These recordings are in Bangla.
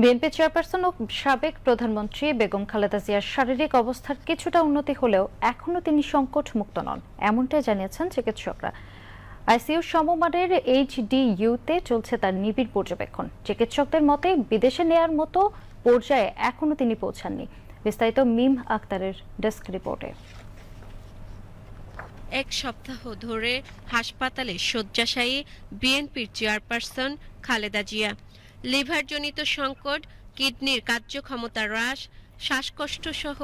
বিএনপি চেয়ারপারসন ও সাবেক প্রধানমন্ত্রী বেগম খালেদা জিয়ার শারীরিক অবস্থার কিছুটা উন্নতি হলেও এখনও তিনি সংকট মুক্ত নন, এমনটাই জানিয়েছেন চিকিৎসকরা। আইসিইউ সমমানের এইচডিইউতে চলছে তার নিবিড় পর্যবেক্ষণ। চিকিৎসকদের মতে, বিদেশে নেয়ার মতো পর্যায়ে এখনও তিনি পৌঁছাননি। বিস্তারিত মিম আক্তারের ডেস্ক রিপোর্টে। এক সপ্তাহ ধরে হাসপাতালে শয্যাশায়ী বিএনপির চেয়ারপারসন খালেদা জিয়া। লিভারজনিত সংকট, কিডনির কার্যক্ষমতা হ্রাস শ্বাসকষ্ট সহ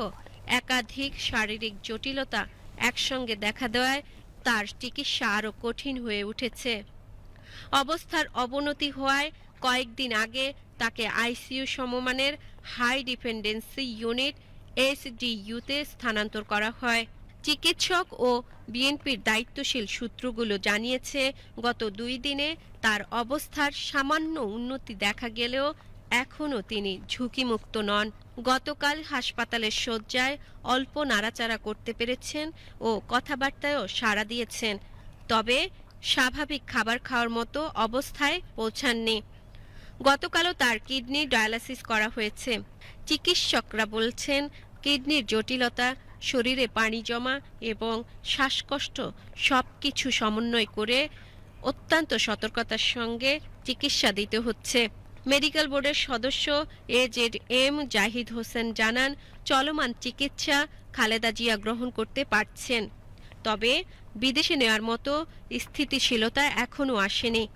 একাধিক শারীরিক জটিলতা একসঙ্গে দেখা দেওয়ায় তার চিকিৎসা আরও কঠিন হয়ে উঠেছে। অবস্থার অবনতি হওয়ায় কয়েকদিন আগে তাকে আইসিইউ সমমানের হাই ডিপেন্ডেন্সি ইউনিট এসডিইউতে স্থানান্তর করা হয়। চিকিৎসক ও বিএনপির দায়িত্বশীল সূত্রগুলো জানিয়েছে, গত দুই দিনে তার অবস্থার সামান্য উন্নতি দেখা গেলেও এখনও তিনি ঝুঁকিমুক্ত নন। গতকাল হাসপাতালের শয্যায় অল্প নাড়াচাড়া করতে পেরেছেন ও কথাবার্তায়ও সাড়া দিয়েছেন। তবে স্বাভাবিক খাবার খাওয়ার মতো অবস্থায় পৌঁছাননি। গতকালও তার কিডনি ডায়ালাসিস করা হয়েছে। চিকিৎসকরা বলছেন, কিডনির জটিলতা শরীরে পানি জমা এবং শ্বাসকষ্ট সব কিছু সমন্বয় করে অত্যন্ত সতর্কতার সঙ্গে চিকিৎসা দিতে হচ্ছে। মেডিকেল বোর্ডের সদস্য A Z M Zahid Hossain জানান, চলমান চিকিৎসা খালেদা জিয়া গ্রহণ করতে পারছেন। তবে বিদেশে নেওয়ার মতো স্থিতিশীলতা এখনও আসেনি।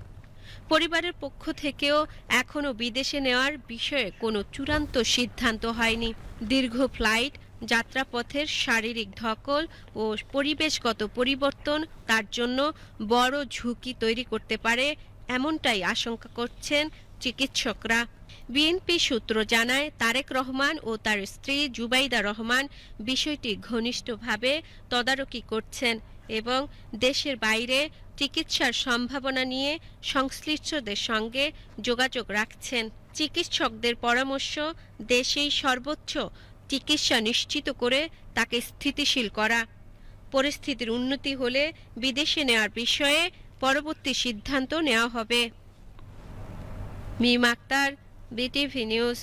পরিবারের পক্ষ থেকেও এখনও বিদেশে নেওয়ার বিষয়ে কোনো চূড়ান্ত সিদ্ধান্ত হয়নি। দীর্ঘ ফ্লাইট যাত্রাপথের শারীরিক ধকল ও পরিবেশগত পরিবর্তন তার জন্য বড় ঝুঁকি তৈরি করতে পারে এমনটাই আশঙ্কা করছেন চিকিৎসকরা। বিএনপি সূত্র জানায়, তারেক রহমান ও তার স্ত্রী জুবাইদা রহমান বিষয়টি ঘনিষ্ঠভাবে তদারকি করছেন এবং দেশের বাইরে চিকিৎসার সম্ভাবনা নিয়ে সংশ্লিষ্টদের সঙ্গে যোগাযোগ রাখছেন। চিকিৎসকদের পরামর্শ, দেশেই সর্বোচ্চ চিকিৎসা নিশ্চিত করে তাকে স্থিতিশীল করা। পরিস্থিতির উন্নতি হলে বিদেশে নেওয়ার বিষয়ে পরবর্তী সিদ্ধান্ত নেওয়া হবে। Mim Akter, BTV news.